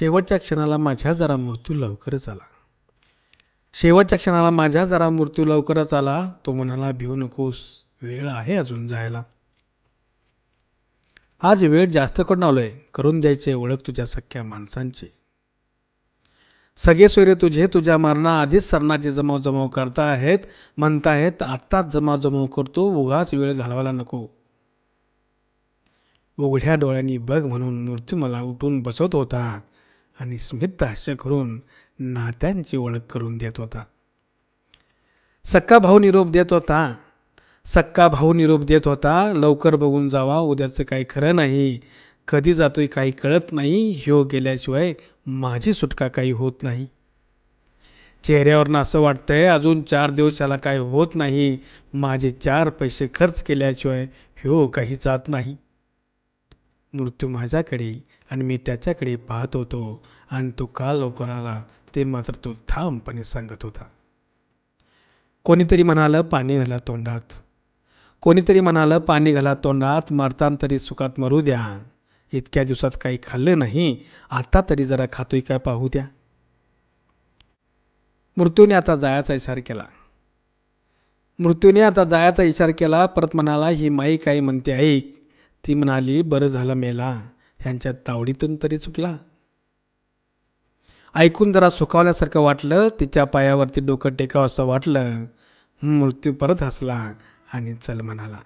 शेवटच्या क्षणाला माझ्या जरा मृत्यू लवकरच आला. शेवटच्या क्षणाला माझ्या जरा मृत्यू लवकरच आला. तो म्हणाला भिवू नकोस वेळ आहे अजून जायला. आज वेळ जास्त करून आलोय. करून द्यायचे ओळख तुझ्या सख्या माणसांची. सगळे सोयरे तुझे तुझ्या मरणा आधीच सरणाचे जमाव जमाव करता आहेत म्हणतायत आत्ताच जमाव जमाव करतो उगाच वेळ घालवायला नको. उघड्या डोळ्यांनी बघ म्हणून मृत्यू मला उठून बसवत होता. आणि स्मितहास्य करून नात्यांची ओळख करून देत होता. सक्का भाऊ निरोप देत होता. सक्का भाऊ निरोप देत होता लवकर बघून जावा उद्याचं काही खरं नाही. कधी जातोय काही कळत नाही. ह्यो गेल्याशिवाय माझी सुटका काही होत नाही. चेहऱ्यावरनं असं वाटतंय अजून चार दिवसाला काय होत नाही. माझे चार पैसे खर्च केल्याशिवाय ह्यो काही जात नाही. मृत्यू माझ्याकडे आणि मी त्याच्याकडे पाहत होतो. आणि तो का लवकर आला ते मात्र तो ठामपणे सांगत होता. कोणीतरी म्हणालं पाणी घाला तोंडात. कोणीतरी म्हणालं पाणी घाला तोंडात मरताना तरी सुखात मरू द्या. इतक्या दिवसात काही खाल्लं नाही आता तरी जरा खातोय काय पाहू द्या. मृत्यूने आता जायचा इशार केला. मृत्यूने आता जायचा इशार केला परत म्हणाला ही माई काही म्हणते ऐक ती म्हणाली बरं झालं मेला. ह्यांच्या तावडीतून तरी चुकला. ऐकून जरा सुखावल्यासारखं वाटलं तिच्या पायावरती डोकं टेकावं असं वाटलं. मृत्यू परत हसला आणि चल म्हणाला.